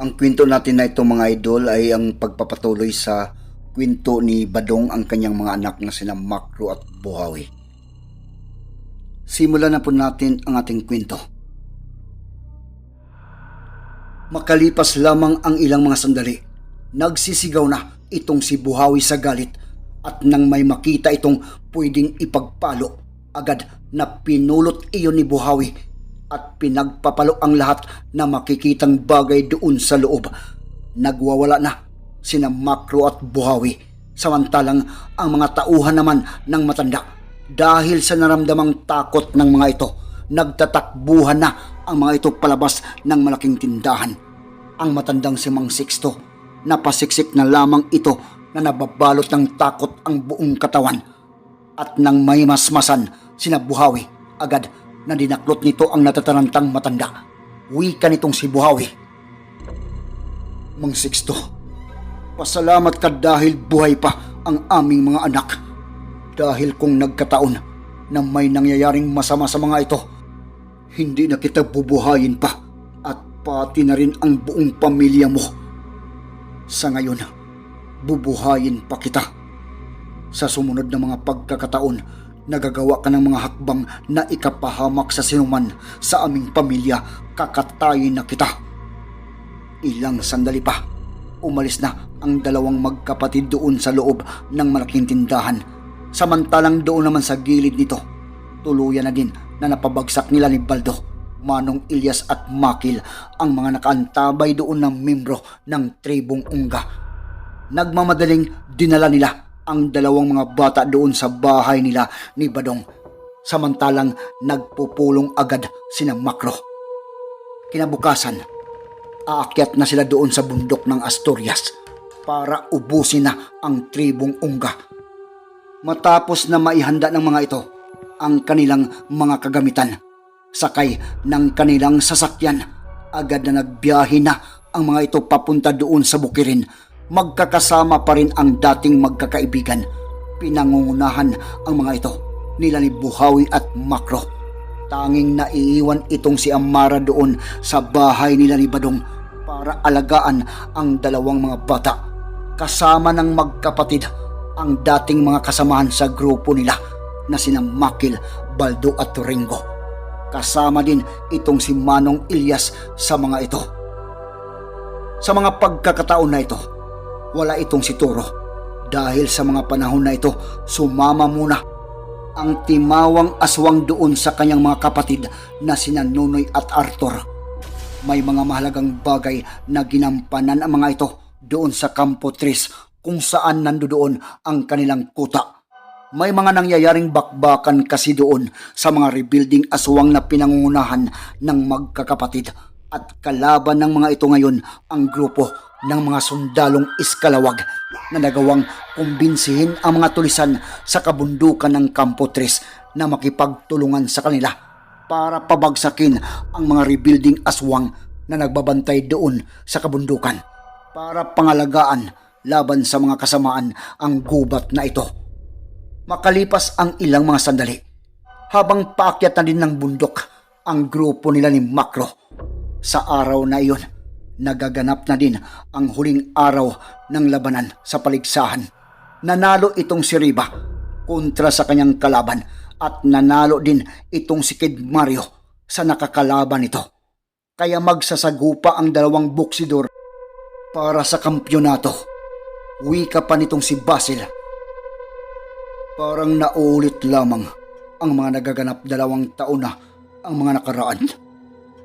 Ang kwento natin na ito mga idol ay ang pagpapatuloy sa kwento ni Badong ang kanyang mga anak na sina Makro at Buhawi. Simulan na po natin ang ating kwento. Makalipas lamang ang ilang mga sandali, nagsisigaw na itong si Buhawi sa galit at nang may makita itong pwedeng ipagpalo, agad na pinulot iyon ni Buhawi at pinagpapalo ang lahat na makikitang bagay doon sa loob. Nagwawala na sina Makro at Buhawi, samantalang ang mga tauhan naman ng matanda dahil sa naramdamang takot ng mga ito, nagtatakbuhan na ang mga ito palabas ng malaking tindahan. Ang matandang si Mang Sixto, napasiksik na lamang ito na nababalot ng takot ang buong katawan. At nang may masmasan, sinabuhawi, agad na dinaklot nito ang natatarantang matanda. Wika nitong si Buhawi. Mang Sixto, pasalamat ka dahil buhay pa ang aming mga anak. Dahil kung nagkataon na may nangyayaring masama sa mga ito, hindi na kita bubuhayin pa at pati na rin ang buong pamilya mo. Sa ngayon, bubuhayin pa kita. Sa sumunod na mga pagkakataon, nagagawa ka ng mga hakbang na ikapahamak sa sinuman sa aming pamilya, kakatayin na kita. Ilang sandali pa, umalis na ang dalawang magkapatid doon sa loob ng malaking tindahan. Samantalang doon naman sa gilid nito, tuluyan na din na napabagsak nila ni Baldo, Manong Ilyas at Makil ang mga nakaantabay doon ng membro ng tribong Unga. Nagmamadaling dinala nila ang dalawang mga bata doon sa bahay nila ni Badong. Samantalang nagpupulong agad sina Makro. Kinabukasan, aakyat na sila doon sa bundok ng Asturias para ubusin na ang tribong Unga. Matapos na maihanda ng mga ito ang kanilang mga kagamitan, sakay ng kanilang sasakyan, agad na nagbiyahe na ang mga ito papunta doon sa Bukirin magkakasama pa rin ang dating magkakaibigan. Pinangungunahan ang mga ito nila ni Buhawi at Makro. Tanging naiiwan itong si Amara doon sa bahay nila ni Badong para alagaan ang dalawang mga bata. Kasama ng magkapatid ang dating mga kasamahan sa grupo nila na sina Makil, Baldo at Ringo. Kasama din itong si Manong Ilyas sa mga ito. Sa mga pagkakataon na ito, wala itong si Toro. Dahil sa mga panahon na ito, sumama muna ang timawang aswang doon sa kanyang mga kapatid na sina Nunoy at Arthur. May mga mahalagang bagay na ginampanan ang mga ito doon sa Campo Tris kung saan nandoon ang kanilang kuta. May mga nangyayaring bakbakan kasi doon sa mga rebuilding aswang na pinangungunahan ng magkakapatid at kalaban ng mga ito ngayon ang grupo ng mga sundalong iskalawag na nagawang kumbinsihin ang mga tulisan sa kabundukan ng Campo Tres na makipagtulungan sa kanila para pabagsakin ang mga rebuilding aswang na nagbabantay doon sa kabundukan para pangalagaan laban sa mga kasamaan ang gubat na ito. Makalipas ang ilang mga sandali, habang paakyat na din ng bundok ang grupo nila ni Makro. Sa araw na iyon, nagaganap na din ang huling araw ng labanan sa paligsahan. Nanalo itong si Riba kontra sa kanyang kalaban at nanalo din itong si Kid Mario sa nakakalaban nito. Kaya magsasagupa ang dalawang boksidor para sa kampyonato. Wika pa nitong si Basil. Parang naulit lamang ang mga nagaganap dalawang taon na ang mga nakaraan.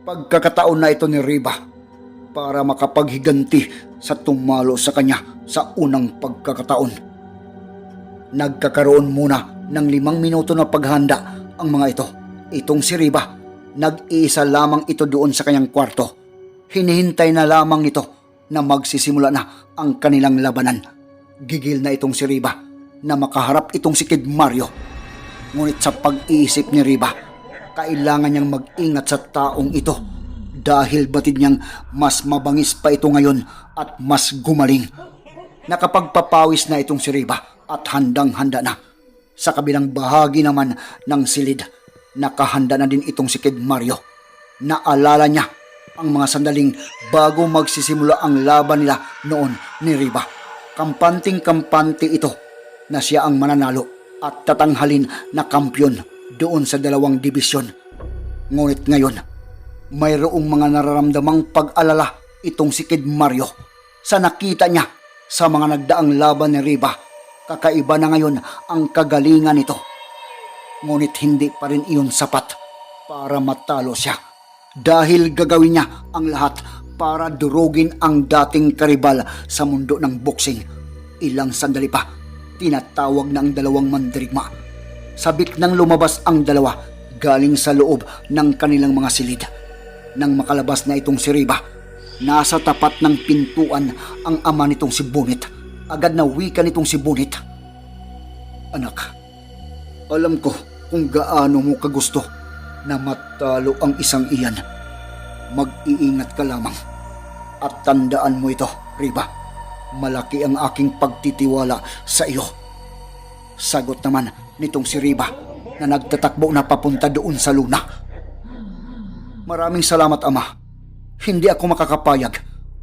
Pagkakataon na ito ni Riba para makapaghiganti sa tumalo sa kanya sa unang pagkakataon. Nagkakaroon muna ng limang minuto na paghanda ang mga ito. Itong si Riba, nag-iisa lamang ito doon sa kanyang kwarto Hinihintay na lamang nito na magsisimula na ang kanilang labanan. Gigil na itong si Riba na makaharap itong si Kid Mario. Ngunit sa pag-iisip ni Riba, kailangan niyang mag-ingat sa taong ito dahil batid niyang mas mabangis pa ito ngayon at mas gumaling. Nakapagpapawis na itong si Riba at handang-handa na. Sa kabilang bahagi naman ng silid, nakahanda na din itong si Kid Mario. Naalala niya ang mga sandaling bago magsisimula ang laban nila noon ni Riba. Kampanting-kampante ito na siya ang mananalo at tatanghalin na kampyon doon sa dalawang dibisyon. Ngunit ngayon, mayroong mga nararamdamang pag-alala itong si Kid Mario sa nakita niya sa mga nagdaang laban ni Riba. Kakaiba na ngayon ang kagalingan nito. Ngunit hindi pa rin iyon sapat para matalo siya. Dahil gagawin niya ang lahat para durugin ang dating karibal sa mundo ng boxing. Ilang sandali pa, tinatawag ng dalawang mandirigma. Sabik nang lumabas ang dalawa galing sa loob ng kanilang mga silid. Nang makalabas na itong si Riba, nasa tapat ng pintuan ang ama nitong si Bunit. Agad na wika nitong si Bunit. Anak, alam ko kung gaano mo kagusto na matalo ang isang iyan. Mag-iingat ka lamang. At tandaan mo ito, Riba. Malaki ang aking pagtitiwala sa iyo. Sagot naman nitong si Riba na nagtatakbo na papunta doon sa luna. Maraming salamat, Ama. Hindi ako makakapayag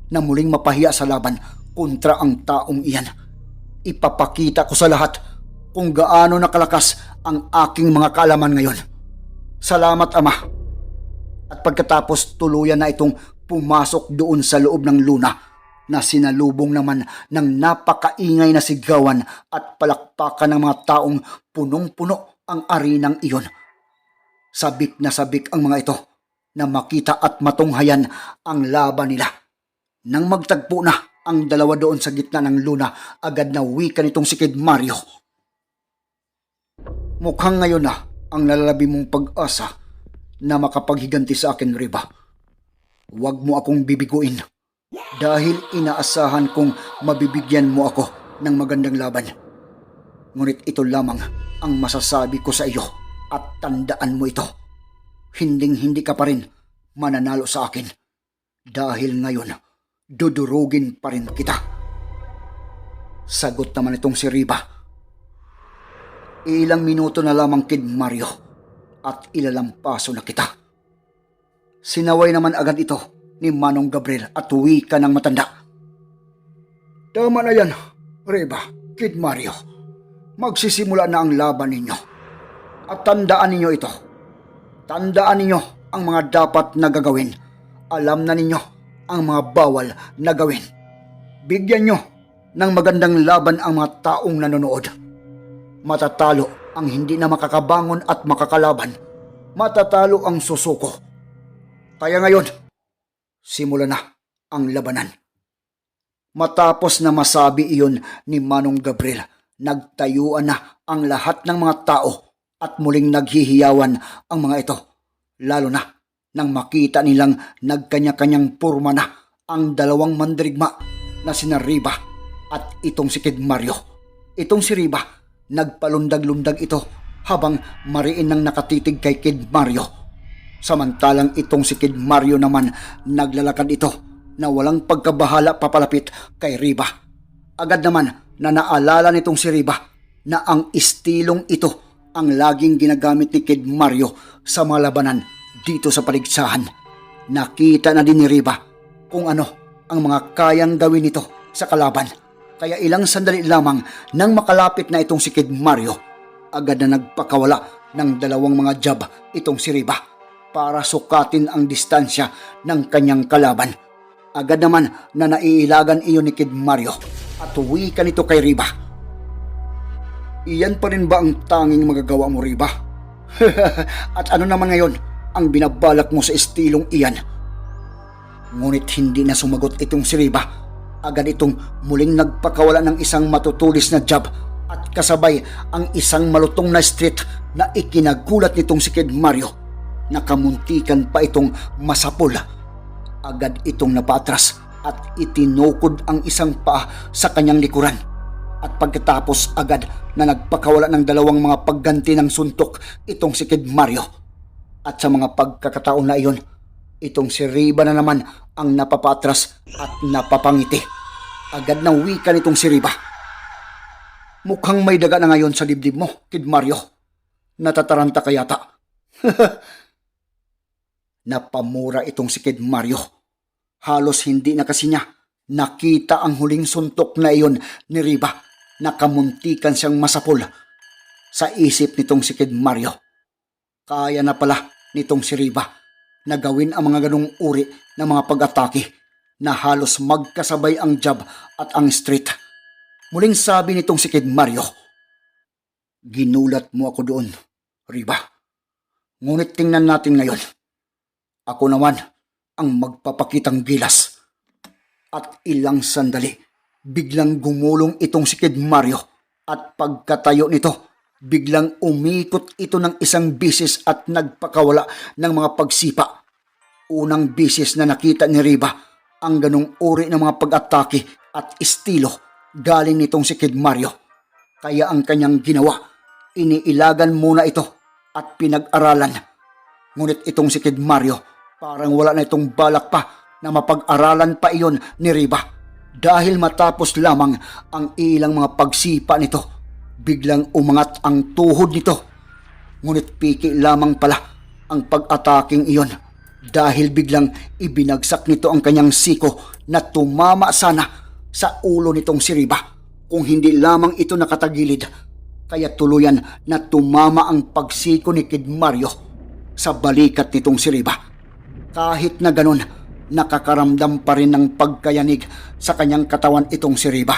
na muling mapahiya sa laban kontra ang taong iyan. Ipapakita ko sa lahat kung gaano nakalakas ang aking mga kaalaman ngayon. Salamat, Ama. At pagkatapos tuluyan na itong pumasok doon sa loob ng luna na sinalubong naman ng napakaingay na sigawan at palakpakan ng mga taong punong-puno ang arinang iyon. Sabik na sabik ang mga ito na makita at matunghayan ang laban nila. Nang magtagpo na ang dalawa doon sa gitna ng luna, agad na wika nitong si Kid Mario. Mukhang ngayon na ang nalalabi mong pag-asa na makapaghiganti sa akin, Riba. Huwag mo akong bibiguin dahil inaasahan kong mabibigyan mo ako ng magandang laban. Ngunit ito lamang ang masasabi ko sa iyo at tandaan mo ito. Hinding hindi ka pa rin mananalo sa akin dahil ngayon dudurugin pa rin kita. Sagot naman itong si Riba. Ilang minuto na lamang kid Mario at ilalampaso na kita. Sinaway naman agad ito ni Manong Gabriel at uwi ka ng matanda. Tama na yan, Reba, Kid Mario. Magsisimula na ang laban ninyo. At tandaan ninyo ito. Tandaan ninyo ang mga dapat na gagawin. Alam na ninyo ang mga bawal na gawin. Bigyan nyo ng magandang laban ang mga taong nanonood. Matatalo ang hindi na makakabangon at makakalaban. Matatalo ang susuko. Kaya ngayon, simula na ang labanan. Matapos na masabi iyon ni Manong Gabriel, nagtayuan na ang lahat ng mga tao at muling naghihiyawan ang mga ito. Lalo na nang makita nilang nagkanya-kanyang purma na ang dalawang mandirigma na sina Riba at itong si Kid Mario. Itong si Riba, nagpalundag-lundag ito habang mariin nang nakatitig kay Kid Mario. Samantalang itong si Kid Mario naman naglalakad ito na walang pagkabahala papalapit kay Riba. Agad naman na naalala nitong si Riba na ang istilong ito ang laging ginagamit ni Kid Mario sa mga labanan dito sa paligsahan. Nakita na din ni Riba kung ano ang mga kayang gawin nito sa kalaban. Kaya ilang sandali lamang nang makalapit na itong si Kid Mario, agad na nagpakawala ng dalawang mga jab itong si Riba para sukatin ang distansya ng kanyang kalaban. Agad naman na naiilagan iyon ni Kid Mario at uwi ka nito kay Riba. Iyan pa rin ba ang tanging magagawa mo, Riba? at ano naman ngayon ang binabalak mo sa estilong iyan? Ngunit hindi na sumagot itong si Riba. Agad itong muling nagpakawala ng isang matutulis na jab at kasabay ang isang malutong na street na ikinagulat nitong si Kid Mario. Nakamuntikan pa itong masapul. agad itong napatras at itinukod ang isang paa sa kanyang likuran. At pagkatapos agad na nagpakawala ng dalawang mga pagganti ng suntok itong si Kid Mario. At sa mga pagkakataon na iyon, itong si Riba na naman ang napapatras at napapangiti. Agad na wika nitong si Riba. Mukhang may daga na ngayon sa dibdib mo, Kid Mario. Natataranta ka yata. Napamura itong si Kid Mario. Halos hindi na kasi niya nakita ang huling suntok na iyon ni Riba na kamuntikan siyang masapol sa isip nitong si Kid Mario. Kaya na pala nitong si Riba na gawin ang mga ganong uri ng mga pag-atake na halos magkasabay ang jab at ang street. Muling sabi nitong si Kid Mario, Ginulat mo ako doon, Riba. Ngunit tingnan natin ngayon. Ako naman ang magpapakitang gilas. At ilang sandali, biglang gumulong itong si Kid Mario at pagkatayo nito, biglang umikot ito ng isang bisis at nagpakawala ng mga pagsipa. Unang bisis na nakita ni Riba ang ganong uri ng mga pag-atake at estilo galing nitong si Kid Mario. Kaya ang kanyang ginawa, iniilagan muna ito at pinag-aralan. Ngunit itong si Kid Mario, parang wala na itong balak pa na mapag-aralan pa iyon ni Riba. Dahil matapos lamang ang ilang mga pagsipa nito, biglang umangat ang tuhod nito. Ngunit piki lamang pala ang pag-ataking iyon dahil biglang ibinagsak nito ang kanyang siko na tumama sana sa ulo nitong si Riba kung hindi lamang ito nakatagilid. Kaya tuluyan na tumama ang pagsiko ni Kid Mario sa balikat nitong si Riba. Kahit na ganun, nakakaramdam pa rin ng pagkayanig sa kanyang katawan itong si Riba.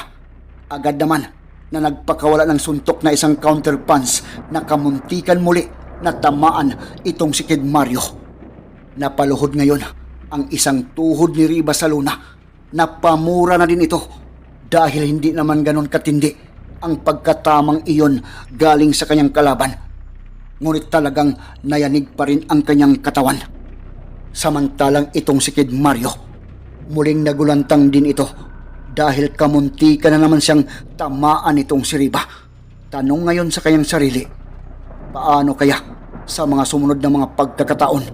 Agad naman na nagpakawala ng suntok na isang counter punch na kamuntikan muli na tamaan itong si Kid Mario. Napaluhod ngayon ang isang tuhod ni Riba sa luna. Napamura na din ito dahil hindi naman ganon katindi ang pagkatamang iyon galing sa kanyang kalaban. Ngunit talagang nayanig pa rin ang kanyang katawan. Samantalang itong si Kid Mario, muling nagulantang din ito dahil kamunti ka na naman siyang tamaan itong si Riba. Tanong ngayon sa kanyang sarili, paano kaya sa mga sumunod na mga pagkakataon,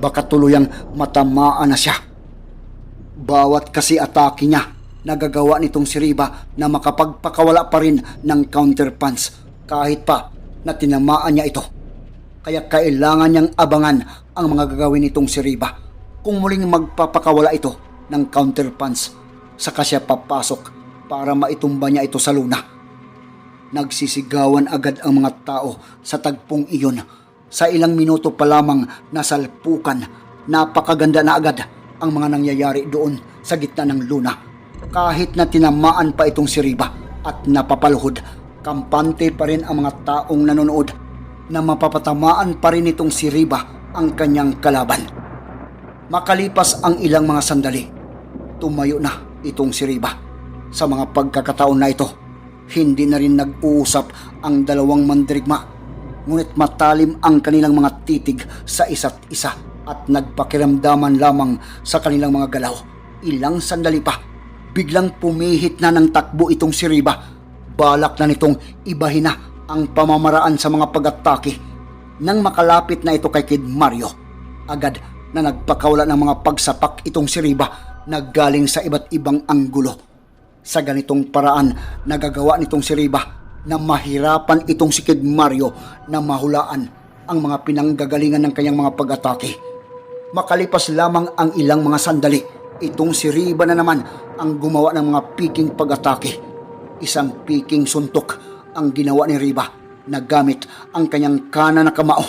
baka tuluyang matamaan na siya. Bawat kasi atake niya, nagagawa nitong si Riba na makapagpakawala pa rin ng counter punch kahit pa na tinamaan niya ito. Kaya kailangan niyang abangan ang mga gagawin nitong si Riba kung muling magpapakawala ito ng counter punch saka siya papasok para maitumba niya ito sa luna. Nagsisigawan agad ang mga tao sa tagpong iyon. Sa ilang minuto pa lamang nasalpukan, napakaganda na agad ang mga nangyayari doon sa gitna ng luna. Kahit na tinamaan pa itong si Riba at napapaluhod, kampante pa rin ang mga taong nanonood na mapapatamaan pa rin itong si Riba ang kanyang kalaban. Makalipas ang ilang mga sandali, tumayo na itong si Riba. Sa mga pagkakataon na ito, hindi na rin nag-uusap ang dalawang mandirigma. Ngunit matalim ang kanilang mga titig sa isa't isa at nagpakiramdaman lamang sa kanilang mga galaw. Ilang sandali pa, biglang pumihit na ng takbo itong si Riba. Balak na nitong ibahin na ang pamamaraan sa mga pag-atake. Nang makalapit na ito kay Kid Mario, agad na nagpakawala ng mga pagsapak itong si Riba na galing sa iba't ibang anggulo. Sa ganitong paraan, nagagawa nitong si Riba na mahirapan itong si Kid Mario na mahulaan ang mga pinanggagalingan ng kanyang mga pag-atake. Makalipas lamang ang ilang mga sandali, itong si Riba na naman ang gumawa ng mga piking pag-atake. Isang piking suntok ang ginawa ni Riba na gamit ang kanyang kana na kamao.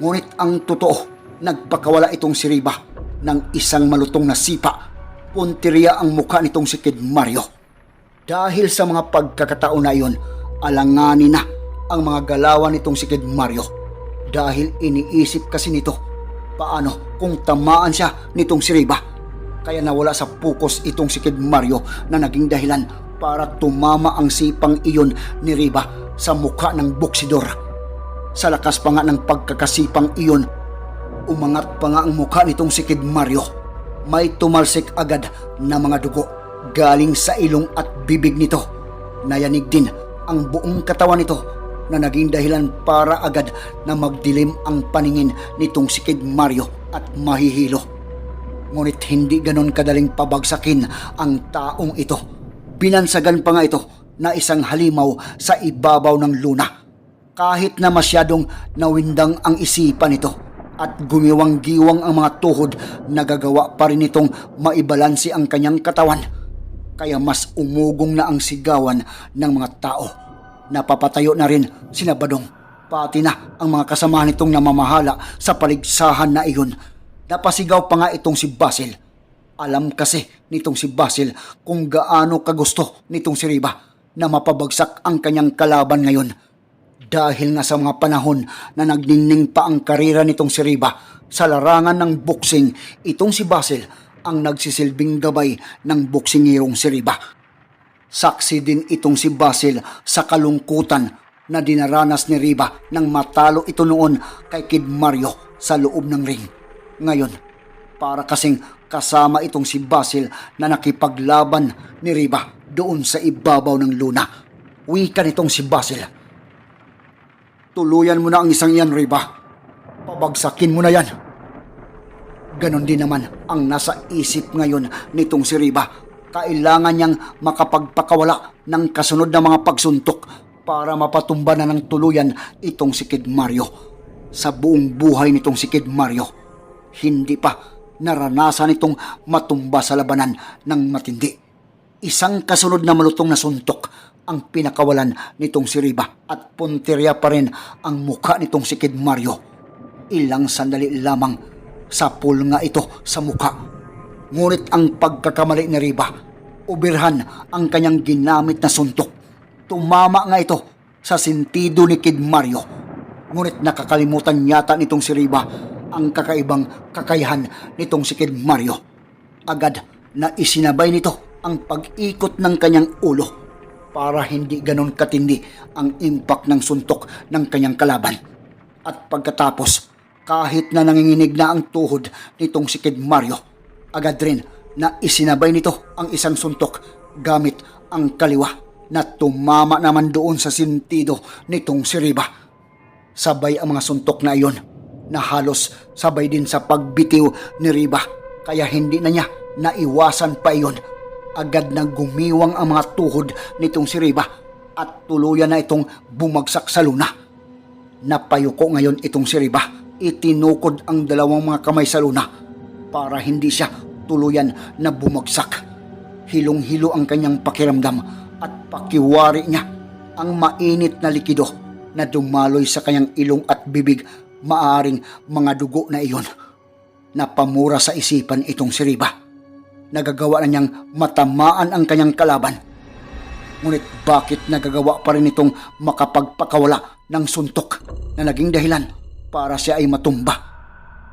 Ngunit ang totoo, nagpakawala itong si Riba ng isang malutong na sipa. Punteriya ang mukha nitong si Kid Mario. Dahil sa mga pagkakataon na iyon, alanganin na ang mga galawan nitong si Kid Mario. Dahil iniisip kasi nito, paano kung tamaan siya nitong si Riba. Kaya nawala sa pukos itong si Kid Mario na naging dahilan para tumama ang sipang iyon ni Riba sa mukha ng boksidor. Sa lakas pa nga ng pagkakasipang iyon, umangat pa nga ang mukha nitong si Kid Mario. may tumalsik agad na mga dugo galing sa ilong at bibig nito. Nayanig din ang buong katawan nito na naging dahilan para agad na magdilim ang paningin nitong si Kid Mario at mahihilo. Ngunit hindi ganon kadaling pabagsakin ang taong ito. Binansagan pa nga ito na isang halimaw sa ibabaw ng luna. Kahit na masyadong nawindang ang isipan nito at gumiwang-giwang ang mga tuhod, nagagawa pa rin itong maibalansi ang kanyang katawan. Kaya mas umugong na ang sigawan ng mga tao. Napapatayo na rin sina Badong, pati na ang mga kasama nitong namamahala sa paligsahan na iyon. Napasigaw pa nga itong si Basil. Alam kasi nitong si Basil kung gaano kagusto nitong si Riba na mapabagsak ang kanyang kalaban ngayon. Dahil nga sa mga panahon na nagningning pa ang karira nitong si Riba sa larangan ng boxing, itong si Basil ang nagsisilbing gabay ng boksingirong si Riba. Saksi din itong si Basil sa kalungkutan na dinaranas ni Riba nang matalo ito noon kay Kid Mario sa loob ng ring. Ngayon, para kasing kasama itong si Basil na nakipaglaban ni Riba doon sa ibabaw ng luna. Wika nitong si Basil. Tuluyan mo na ang isang yan, Riba. Pabagsakin mo na yan. Ganon din naman ang nasa isip ngayon nitong si Riba. Kailangan niyang makapagpakawala ng kasunod na mga pagsuntok para mapatumba na ng tuluyan itong si Kid Mario. Sa buong buhay nitong si Kid Mario, hindi pa naranasan itong matumba sa labanan ng matindi. Isang kasunod na malutong na suntok ang pinakawalan nitong si Riba at punteriya pa rin ang mukha nitong si Kid Mario. Ilang sandali lamang sapul nga ito sa mukha. Ngunit ang pagkakamali ni Riba, ubirhan ang kanyang ginamit na suntok. Tumama nga ito sa sentido ni Kid Mario. Ngunit nakakalimutan yata nitong si Riba ang kakaibang kakayahan nitong si Kid Mario. Agad na isinabay nito ang pag-ikot ng kanyang ulo para hindi ganon katindi ang impact ng suntok ng kanyang kalaban. At pagkatapos, kahit na nanginginig na ang tuhod nitong si Kid Mario, agad rin na isinabay nito ang isang suntok gamit ang kaliwa na tumama naman doon sa sintido nitong si Riba. Sabay ang mga suntok na iyon na halos sabay din sa pagbitiw ni Riba kaya hindi na niya naiwasan pa iyon. Agad na gumiwang ang mga tuhod nitong si Riba at tuluyan na itong bumagsak sa luna. Napayuko ngayon itong si Riba. Itinukod ang dalawang mga kamay sa luna para hindi siya tuluyan na bumagsak. Hilong-hilo ang kanyang pakiramdam at pakiwari niya ang mainit na likido na dumaloy sa kanyang ilong at bibig maaring mga dugo na iyon. Napamura sa isipan itong si Riba. Nagagawa na niyang matamaan ang kanyang kalaban. Ngunit bakit nagagawa pa rin itong makapagpakawala ng suntok na naging dahilan para siya ay matumba?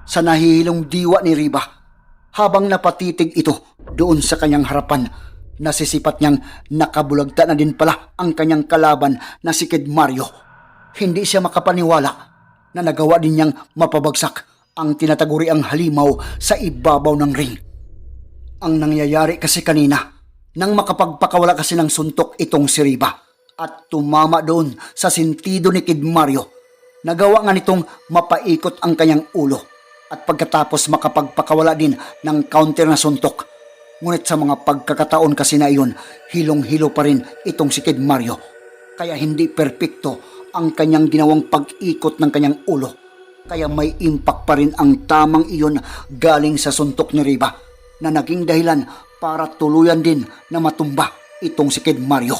Sa nahihilong diwa ni Riba, habang napatitig ito doon sa kanyang harapan, nasisipat niyang nakabulagta na din pala ang kanyang kalaban na si Kid Mario. Hindi siya makapaniwala na nagawa din niyang mapabagsak ang tinataguri ang halimaw sa ibabaw ng ring. Ang nangyayari kasi kanina, nang makapagpakawala kasi ng suntok itong si Riba at tumama doon sa sentido ni Kid Mario, nagawa nga nitong mapaikot ang kanyang ulo at pagkatapos makapagpakawala din ng counter na suntok. Ngunit sa mga pagkakataon kasi na iyon, hilong-hilo pa rin itong si Kid Mario. Kaya hindi perpekto ang kanyang ginawang pag-ikot ng kanyang ulo. Kaya may impact pa rin ang tamang iyon galing sa suntok ni Riba na naging dahilan para tuluyan din na matumba itong si Kid Mario.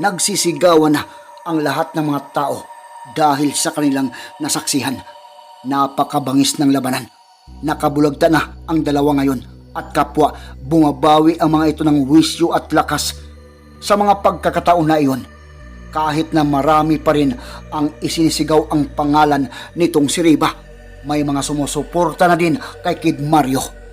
Nagsisigawan na ang lahat ng mga tao dahil sa kanilang nasaksihan. Napakabangis ng labanan. Nakabulagta na ang dalawa ngayon at kapwa bumabawi ang mga ito ng wisyo at lakas sa mga pagkakataon na iyon kahit na marami pa rin ang isinisigaw ang pangalan nitong si Riba. May mga sumusuporta na din kay Kid Mario